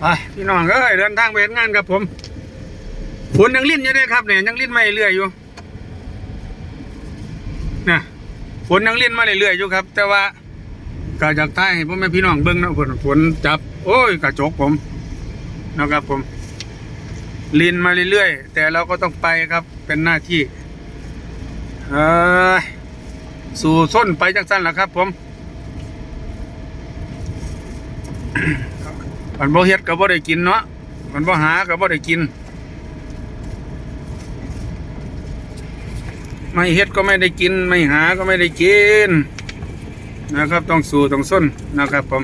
ไปพี่น้องเอ้ยเดินทางไปเฮ็ดงานครับผมฝนยังลิ้นอยู่เด้ครับเนี่ยยังลิ้นไมาเรื่อยอยู่นะฝนยังลิ้นมาเรื่อยๆอยู่ครับ แต่ว่าก็จากท้ายให้พ่อแม่พี่น้องเบิ่งนะฝนฝนจับ โอ้ยกระจกผมนะครับผมลินมาเรื่อยๆ แต่เราก็ต้องไปครับเป็นหน้าที่เอ้ยสู่ส้นไปจังสั้นละครับผม มันบ่เฮ็ดก็บ่ได้กินเนาะมันบ่หาก็บ่ได้กิน ไม่เฮ็ดก็ไม่ได้กิน ไม่หาก็ไม่ได้กิน นะครับ ต้องสู่ต้องส้นนะครับผม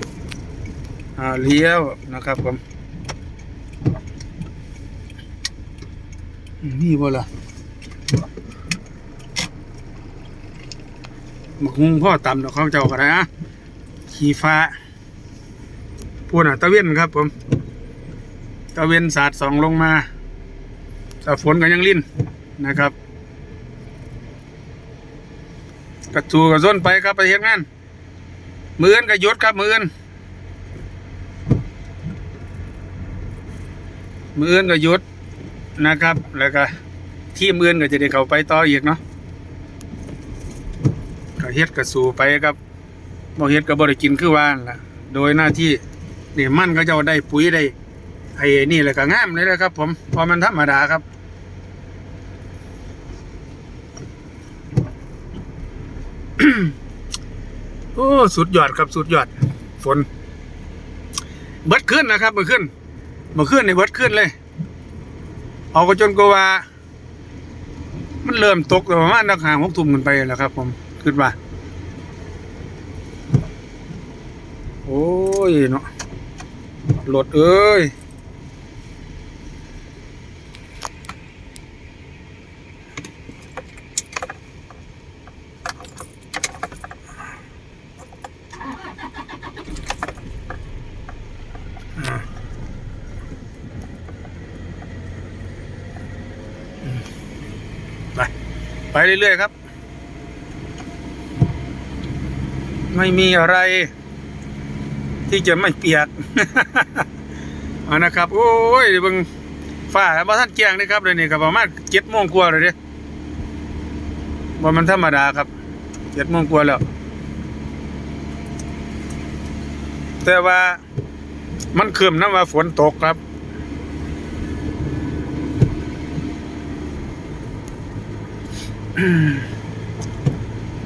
อ่าเลี้ยวนะครับผมนี่บ่ล่ะบักฮุงพ่อต่ำดอกเขาเจ้าก็ได้นะขี่ฟ้า พูดน่ะ ตะเวนครับ ผม ตะเวนสาดสองลงมาแต่ฝนก็ยังลิ้นนะครับ กระจูกระส้นไปครับไปเฮ็ดงานมืออนก็หยุดครับมืออนมือนก็หยุดนะครับ แล้วก็ที่มอื่นก็จะได้เข้าไปต่ออีกเนาะก็เฮ็ดก็สู่ไปครับบ่เฮ็ดก็บ่ได้กินคือว่านล่ะ โดยหน้าที่ นี่มันก็จะได้ปุ๋ยได้ไอ้นี่แหละก็งามเลยนะครับ ผมพอมันธรรมดาครับโอ้สุดยอดครับสุดยอด ฝน เบิดขึ้นนะครับเบิดขึ้นเมื่อคืนในเบิดขึ้นเลยเอาก็จนกว่ามันเริ่มตกแต่ประมาณนักหางหกทุ่มกันไปแล้วครับ ผมขึ้นว่าโอ้ยเนาะ รถเอ้ยไปไปเรื่อยๆครับ ไม่มีอะไร ที่จะไม่เปียกเอานะครับ โอ้ยเบิ่งฟ้าบ่ท่านแจ้งเลยครับเลยนี่ก็ประมาณเจ็ดโมงกว่าเลยเด้บ่มันธรรมดาครับเจ็ดโมงกว่าแล้ว แต่ว่ามันคืมน้ำว่าฝนตกครับ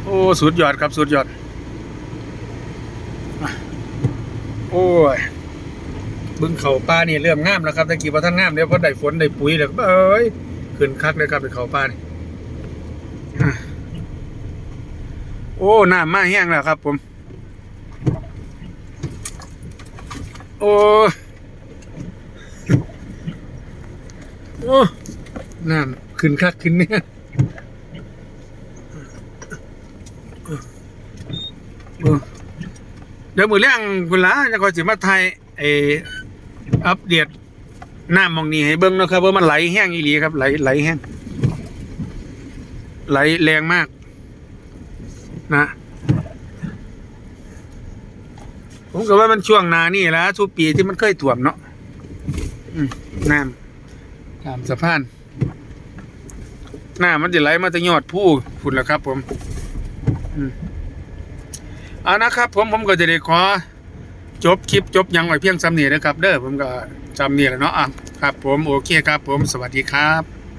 โอ้ สุดยอดครับ สุดยอด โอ้ยบึงเขาป้านี่เริ่มงามแล้วครับตะกี้พอท่านงามเดี๋ยวพอได้ฝนได้ปุ๋ยแล้วเอ้ยขึ้นคักเลยครับไปเขาป้านี่โอ้น้ำมาแห้งแล้วครับ ผม โอ้โอ้น้ำขึ้นคักขึ้นเนี่ยโอ้ ดี๋ยวมือเรื่องคุณละจะก็สิมาไทยไออัปเดตน้ำมองนี้ให้เบิ้งนะครับว่ามันไหลแห้งอีหลีครับไหลไหลแห้งไหลแรงมาก นะผมก็ว่ามันช่วงนานี่แหละทุกปีที่มันเคยถ่วมเนาะน้ำตามสะพานน้ำมันจะไหลมาจากยอดผู้ฝุ่นแล้วครับ ผม อืม เอานะครับผมผมก็จะได้ขอจบคลิปจบยังไว้เพียงสำเนียนะครับ เด้อผมก็จำเนียแหละเนาะอะครับ ผมโอเคครับ ผมสวัสดีครับ